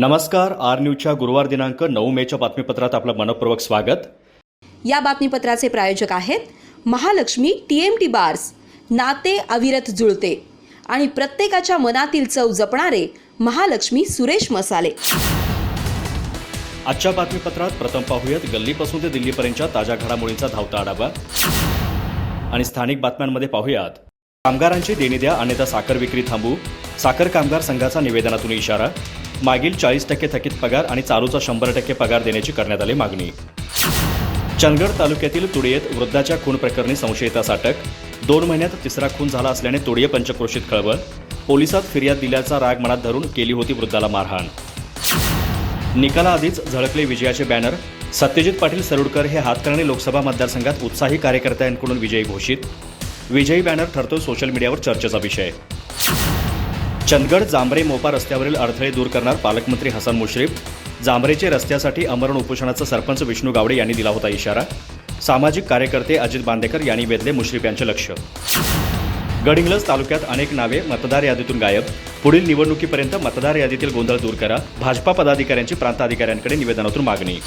नमस्कार आर न्यूजच्या गुरुवार दिनांक नऊ मेच्या बातमीपत्रात आपलं मनपूर्वक स्वागत. या बातमीपत्राचे प्रायोजक आहेत Mahalakshmi T M T bars नाते अविरत जुळते आणि प्रत्येकाच्या मनातील चव जपणारे महालक्ष्मी सुरेश मसाले. आजच्या बातमीपत्रात प्रथम पाहूयात गल्लीपासून ते दिल्लीपर्यंतच्या ताज्या घडामोडींचा धावता आढावा. आणि स्थानिक बातम्यांमध्ये पाहूयात कामगारांची देणी द्या अन्यथा साखर विक्री थांबू साखर कामगार संघाचा निवेदनातून इशारा. मागील चाळीस टक्के थकीत पगार आणि चालूचा शंभर टक्के पगार देण्याची करण्यात आली मागणी. चंदगड तालुक्यातील तुडियेत वृद्धाच्या खून प्रकरणी संशयितास अटक दोन महिन्यात तिसरा खून झाला असल्याने तुडिये पंचक्रोशीत खळबळ पोलिसात फिर्याद दिल्याचा राग मनात धरून केली होती वृद्धाला मारहाण. निकालाआधीच झळकले विजयाचे बॅनर सत्यजित पाटील सरुडकर हे हातकर्णी लोकसभा मतदारसंघात उत्साही कार्यकर्त्यांकडून विजयी घोषित. विजयी बॅनर ठरतो सोशल मीडियावर चर्चेचा विषय. चंदगड जांभरे मोपा रस्त्यावरील अडथळे दूर करणार पालकमंत्री हसन मुश्रीफ. जांभरेचे रस्त्यासाठी अमरण उपोषणाचा सरपंच विष्णू गावडे यांनी दिला होता इशारा. सामाजिक कार्यकर्ते अजित बांदेकर यांनी वेधले मुश्रीफ यांचे लक्ष. गडिंग्लज तालुक्यात अनेक नावे मतदार यादीतून गायब. पुढील निवडणुकीपर्यंत मतदार यादीतील गोंधळ दूर करा. भाजपा पदाधिकाऱ्यांची प्रांताधिकाऱ्यांकडे निवेदनातून मागणी.